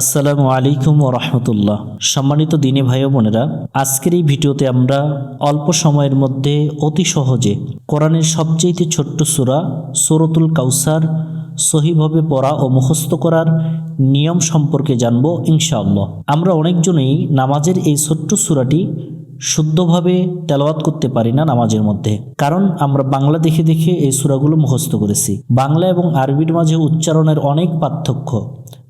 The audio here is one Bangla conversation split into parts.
আসসালামু আলাইকুম ও রহমতুল্লাহ। সম্মানিত দিনে ভাই বোনেরা, আজকের এই ভিডিওতে আমরা অল্প সময়ের মধ্যে অতি সহজে কোরআনের সবচেয়ে ছোট্ট সূরা সূরাতুল কাউসার সহিভাবে পড়া ও মুখস্থ করার নিয়ম সম্পর্কে জানব ইনশাআল্লাহ। আমরা অনেকজনেই নামাজের এই ছোট্ট সূরাটি শুদ্ধভাবে তেলাওয়াত করতে পারি না নামাজের মধ্যে। কারণ আমরা বাংলা দেখে দেখে এই সূরাগুলো মুখস্থ করেছি। বাংলা এবং আরবির মাঝে উচ্চারণের অনেক পার্থক্য।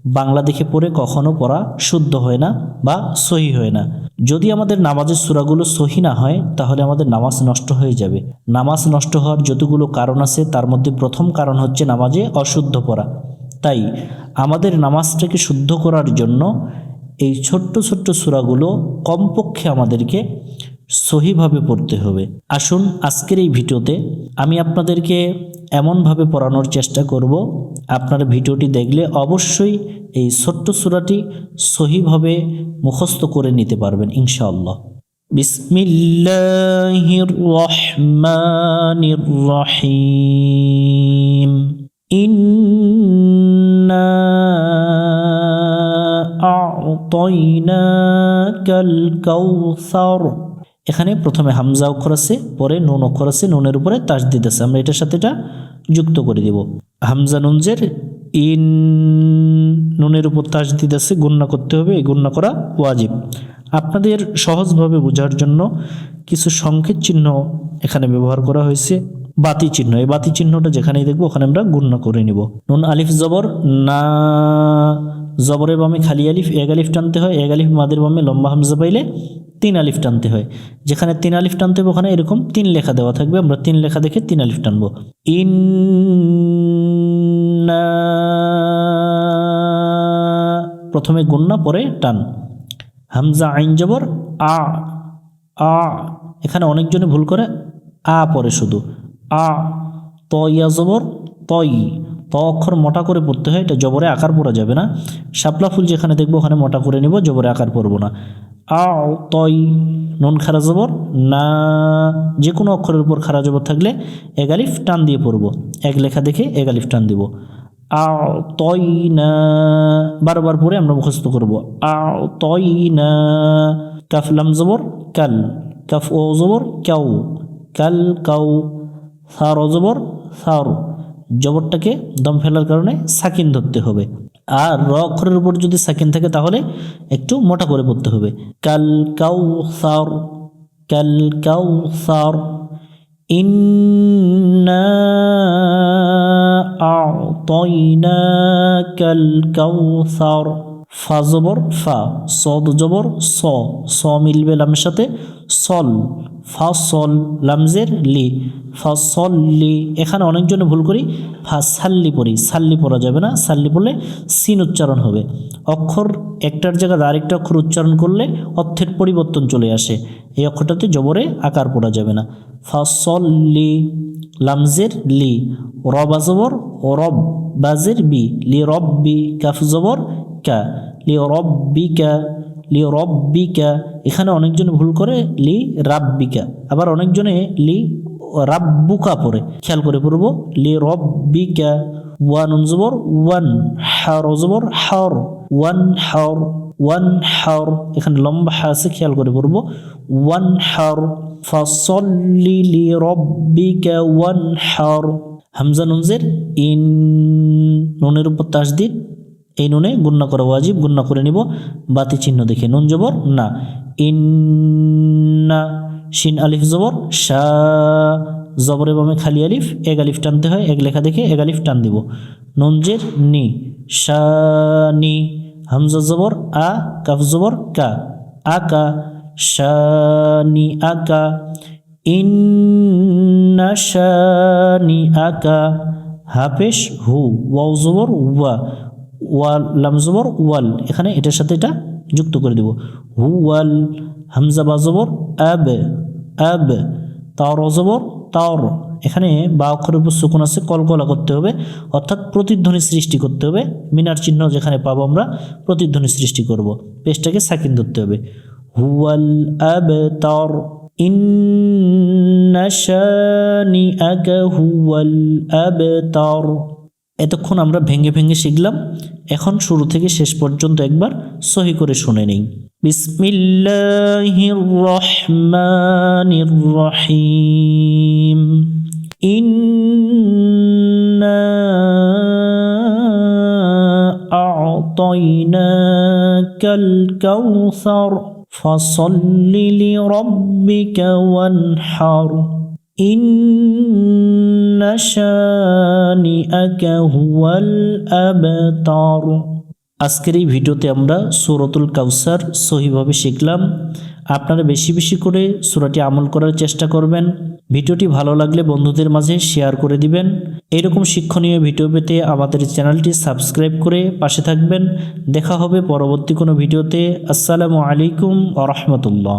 বাংলা দেখে পড়ে কখনো পড়া শুদ্ধ হয় না বা সহি হয় না। যদি আমাদের নামাজের সূরাগুলো সহি না হয়, তাহলে আমাদের নামাজ নষ্ট হয়ে যাবে। নামাজ নষ্ট হওয়ার যতগুলো কারণ আছে, তার মধ্যে প্রথম কারণ হচ্ছে নামাজে অশুদ্ধ পড়া। তাই আমাদের নামাজটাকে শুদ্ধ করার জন্য এই ছোট্ট ছোট্ট সূরাগুলো কমপক্ষে আমাদেরকে সহিভাবে পড়তে হবে। আসুন আজকের এই ভিডিওতে আমি আপনাদেরকে এমনভাবে পড়ানোর চেষ্টা করব আপনারা ভিডিওটি দেখলে অবশ্যই এই ছোট্ট সূরাটি সহিভাবে মুখস্থ করে নিতে পারবেন, ইনশাআল্লাহ। বিসমিল্লাহির রহমানির রহিম। ইন্না আ'তাইনাকাল কাউসার এখানে প্রথমে হামজা অক্ষর আছে পরে নুন অক্ষর আছে নুনের উপরে তাসদিদ দিতেছে আমরা এটার সাথে এটা যুক্ত করে দেব। হামজা নুনজের ইন নুনের উপর তাস দিতেছে গণ্যা করতে হবে, এই গণ্যা করা ওয়াজিব। আপনাদের সহজভাবে বোঝার জন্য কিছু সংকেত চিহ্ন এখানে ব্যবহার করা হয়েছে। বাতি চিহ্ন। এই বাতি চিহ্নটা যেখানেই দেখব, ওখানে আমরা গুন্না করে নিব। নুন, আলিফ, জবর, না, জবরের বামে খালি আলিফ, এক আলিফ টানতে হয়, এক আলিফ মাদের বামে লম্বা হামজা পাইলে তিন আলিফ টানতে হয়। যেখানে তিন আলিফ টানতে হবে, ওখানে এরকম তিন লেখা দেওয়া থাকবে। আমরা তিন লেখা দেখে তিন আলিফ টানবো। ইন প্রথমে গুন্না পরে টান। হামজা, আইন, জবর, আ আ। এখানে অনেকজনে ভুল করে, আ পরে শুধু। আ, ত, ইয়া, জবর তই ত অক্ষর মোটা করে পড়তে হয়, এটা জবরে আকার পড়া যাবে না। শাপলা ফুল যেখানে দেখব ওখানে মোটা করে নিব, জবরে আকার পড়ব না। আ তই নুন খারা জবর, না যে কোনো অক্ষরের উপর খারা জবর থাকলে এগালিফ টান দিয়ে পড়ব। এক লেখা দেখে এগালিফ টান দিব। আ তই না, বারবার পরে আমরা মুখস্থ করব। আ তই না কাফ লাম জবর, কাল। কাফ, ও, জবর, কাউ। কাল, কাউ। সার ও জবর, সার জবরটাকে দম ফেলার কারণে সাকিন ধরতে হবে। আর র অক্ষরের উপর যদি সাকিন থাকে তাহলে একটু মোটা করে পড়তে হবে। কাল কাউ সার, কাল কাউ সার, ইন্না আ'তাইনাকাল কাউসার ফা জবর, ফা, সদ জবর, স স মিলবে লামের সাথে, সল, ফা সল লামজের লি, ফা সল লি, এখানে অনেকজনে ভুল করি, ফা সাল্লি পড়ি, সাল্লি পড়া যাবে না, সাল্লি পড়লে সিন উচ্চারণ হবে। অক্ষর একটার জায়গায় আরেকটা অক্ষর উচ্চারণ করলে অর্থের পরিবর্তন চলে আসে, এই অক্ষরটাতে জবরে আকার পড়া যাবে না। ফা সল লি, লামজের লি রবা জবর রব বাজের বি, লি রব বি, কাফ জবর, কা। লি রব্বিকা লি রব্বিকা এখানে অনেকজন ভুল করে লি রাব্বিকা আবার অনেকজনে লি রাব্বুকা পড়ে। খেয়াল করে পড়ব লি রব্বিকা ওয়ান জবর ওয়ান হার জবর, হার ওয়ান হার ওয়ান হার এখানে লম্বা হা আছে, খেয়াল করে পড়ব ওয়ান হার ফাসল্লি লি রব্বিকা ওয়ান হার হামজা নুনজের, ইন, নুনের উপর তাসদিদ। এই নুনে গুন্না করা ওয়াজিব গুন্না করে নিব। বাতি চিহ্ন দেখে নুন জবর, না। ইন্না শিন আলিফ জবর, শা জবরে বামে খালি আলিফ, এক আলিফ টানতে হয়, এক লেখা দেখে এক আলিফ টান দিব। নুনজের নি। শা, নি। হামজা জবর, আ, কাফ জবর, কা। আকা শানি আকা ইন্না শানি আকা হাফেশ, হু, ওয়াও জবর, ওয়া। ওয়াল লাম জবর, ওয়াল। এখানে এটার সাথে এটা যুক্ত করে দেব। হু, ওয়াল, হামজা, বা জবর, আব আব তার জবর তার এখানে বা অক্ষরের উপর সুকুন আছে, কলকলা করতে হবে। অর্থাৎ প্রতিধ্বনি সৃষ্টি করতে হবে। মিনার চিহ্ন যেখানে পাবো আমরা, প্রতিধ্বনি সৃষ্টি করব। পেজটাকে সাকিন ধরতে হবে। হুয়াল আব তার ইন্না শানিআকা হুয়াল আবতার এতক্ষণ আমরা ভেঙে ভেঙে শিখলাম। এখন শুরু থেকে শেষ পর্যন্ত একবার সহি করে শুনে নিই। বিসমিল্লাহির রহমানির রহিম। ইন্না আতাইনাকাল কাউসার, ফসল্লি লিরাব্বিকা ওয়ানহার। ইন আজকের এই ভিডিওতে আমরা সুরতুল কাউসার সহিভাবে শিখলাম। আপনারা বেশি বেশি করে সুরাটি আমল করার চেষ্টা করবেন। ভিডিওটি ভালো লাগলে বন্ধুদের মাঝে শেয়ার করে দিবেন। এরকম শিক্ষণীয় ভিডিও পেতে আমাদের চ্যানেলটি সাবস্ক্রাইব করে পাশে থাকবেন। দেখা হবে পরবর্তী কোনো ভিডিওতে। আসসালামু আলাইকুম আ রহমতুল্লাহ।